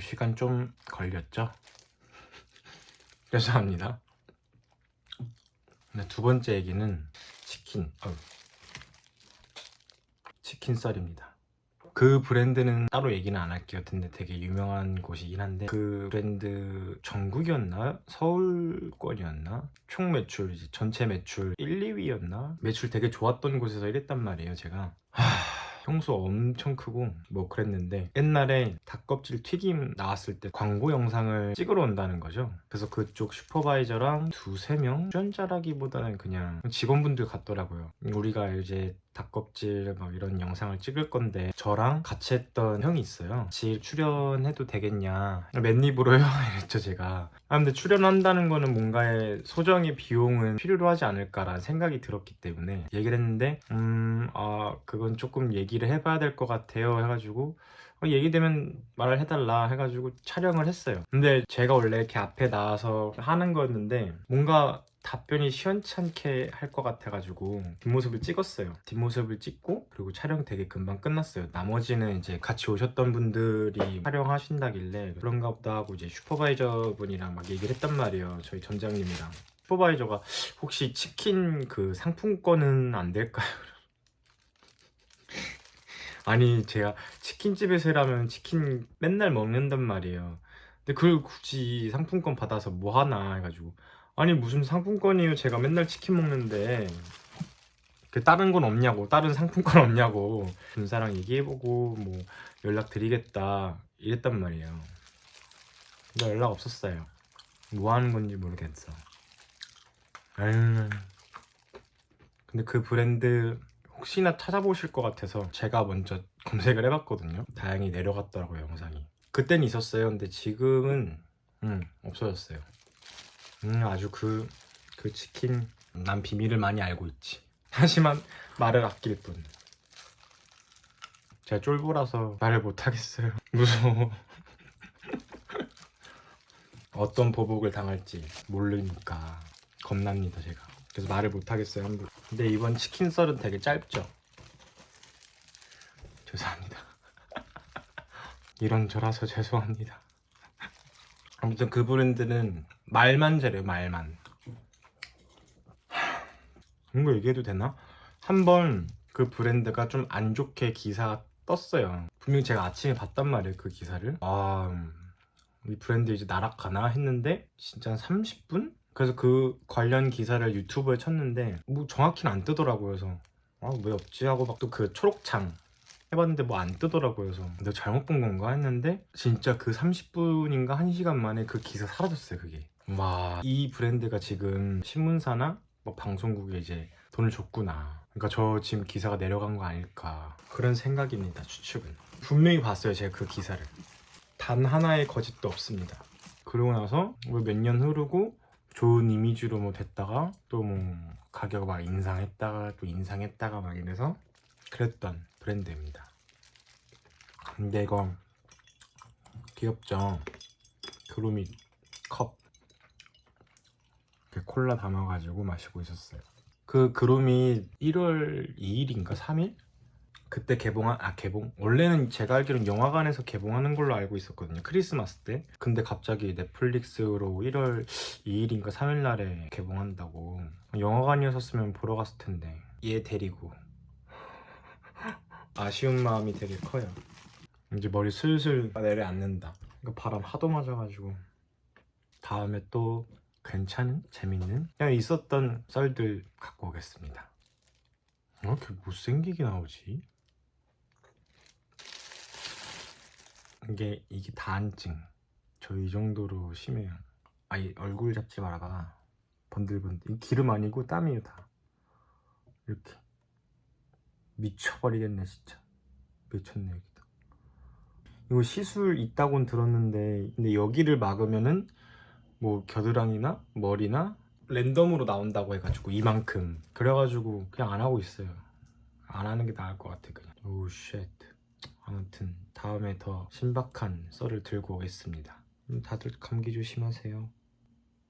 그 시간 좀 걸렸죠? 죄송합니다. 네, 두 번째 얘기는 치킨. 어우. 치킨 썰입니다. 그 브랜드는 따로 얘기는 안 할게요. 근데 되게 유명한 곳이긴 한데 그 브랜드 전국이었나? 서울권이었나? 총 매출 전체 매출 1, 2위였나? 매출 되게 좋았던 곳에서 일했단 말이에요, 제가. 하... 평소 엄청 크고 뭐 그랬는데 옛날에 닭껍질 튀김 나왔을 때 광고 영상을 찍으러 온다는 거죠. 그래서 그쪽 슈퍼바이저랑 두세 명 출연자라기보다는 그냥 직원분들 같더라고요. 우리가 이제 닭껍질 막 이런 영상을 찍을 건데 저랑 같이 했던 형이 있어요. 같이 출연해도 되겠냐? 맨입으로요? 이랬죠 제가. 아 근데 출연한다는 거는 뭔가의 소정의 비용은 필요로 하지 않을까라는 생각이 들었기 때문에 얘기를 했는데 음아 그건 조금 얘기를 해봐야 될 것 같아요 해가지고 어, 얘기되면 말을 해달라 해가지고 촬영을 했어요. 근데 제가 원래 이렇게 앞에 나와서 하는 거였는데 뭔가 답변이 시원찮게 할 것 같아가지고 뒷모습을 찍었어요. 뒷모습을 찍고 그리고 촬영 되게 금방 끝났어요. 나머지는 이제 같이 오셨던 분들이 촬영하신다길래 그런가 보다 하고 이제 슈퍼바이저 분이랑 막 얘기를 했단 말이에요. 저희 점장님이랑. 슈퍼바이저가 혹시 치킨 그 상품권은 안 될까요? 아니 제가 치킨집에서 일하면 치킨 맨날 먹는단 말이에요. 근데 그걸 굳이 상품권 받아서 뭐 하나 해가지고 아니 무슨 상품권이에요? 제가 맨날 치킨 먹는데 그 다른 건 없냐고 다른 상품권 없냐고 군사랑 얘기해보고 뭐 연락 드리겠다 이랬단 말이에요. 근데 연락 없었어요. 뭐 하는 건지 모르겠어. 아유. 근데 그 브랜드 혹시나 찾아보실 것 같아서 제가 먼저 검색을 해봤거든요. 다행히 내려갔더라고요 영상이. 그땐 있었어요. 근데 지금은 음, 없어졌어요. 음 아주 그, 그 치킨 난 비밀을 많이 알고 있지. 하지만 말을 아낄 뿐. 제가 쫄보라서 말을 못하겠어요. 무서워. 어떤 보복을 당할지 모르니까 겁납니다 제가. 그래서 말을 못 하겠어요 함부로. 근데 이번 치킨 썰은 되게 짧죠. 죄송합니다. 이런 저라서 죄송합니다. 아무튼 그 브랜드는 말만 잘해요 말만. 이거 얘기해도 되나? 한번 그 브랜드가 좀 안 좋게 기사가 떴어요. 분명히 제가 아침에 봤단 말이에요 그 기사를. 아, 음, 이 브랜드 이제 나락가나 했는데 진짜 한 30분? 그래서 그 관련 기사를 유튜브에 쳤는데 뭐 정확히는 안 뜨더라고요. 그래서 아 왜 없지 하고 막 또 그 초록창 해봤는데 뭐 안 뜨더라고요. 그래서 내가 잘못 본 건가 했는데 진짜 그 30분인가 1시간 만에 그 기사 사라졌어요. 그게. 와, 이 브랜드가 지금 신문사나 뭐 방송국에 이제 돈을 줬구나. 그러니까 저 지금 기사가 내려간 거 아닐까 그런 생각입니다. 추측은. 분명히 봤어요. 제가 그 기사를. 단 하나의 거짓도 없습니다. 그러고 나서 뭐몇년 흐르고 좋은 이미지로 뭐 됐다가 또 뭐 가격 막 인상했다가 또 인상했다가 막 이래서 그랬던 브랜드입니다. 근데 이거 귀엽죠? 그루미 컵 콜라 담아가지고 마시고 있었어요. 그 그루미 1월 2일인가 3일? 그때 개봉한 아 개봉 원래는 제가 알기로는 영화관에서 개봉하는 걸로 알고 있었거든요 크리스마스 때. 근데 갑자기 넷플릭스로 1월 2일인가 3일 날에 개봉한다고 영화관이었으면 보러 갔을 텐데. 얘 데리고. 아쉬운 마음이 되게 커요. 이제 머리 슬슬 내려앉는다. 이거 바람 하도 맞아가지고. 다음에 또 괜찮은 재밌는 그냥 있었던 썰들 갖고 오겠습니다. 왜 이렇게 못생기게 나오지? 이게 이게 다한증 저 이 정도로 심해요. 아이 얼굴 잡지 말아봐. 번들번들. 이 기름 아니고 땀이에요 다. 이렇게. 미쳐버리겠네 진짜. 미쳤네 여기도. 이거 시술 있다곤 들었는데 근데 여기를 막으면은 뭐 겨드랑이나 머리나 랜덤으로 나온다고 해가지고 이만큼. 그래가지고 그냥 안 하고 있어요. 안 하는 게 나을 것 같아 그냥. 오쉣 아무튼 다음에 더 신박한 썰을 들고 오겠습니다. 음, 다들 감기 조심하세요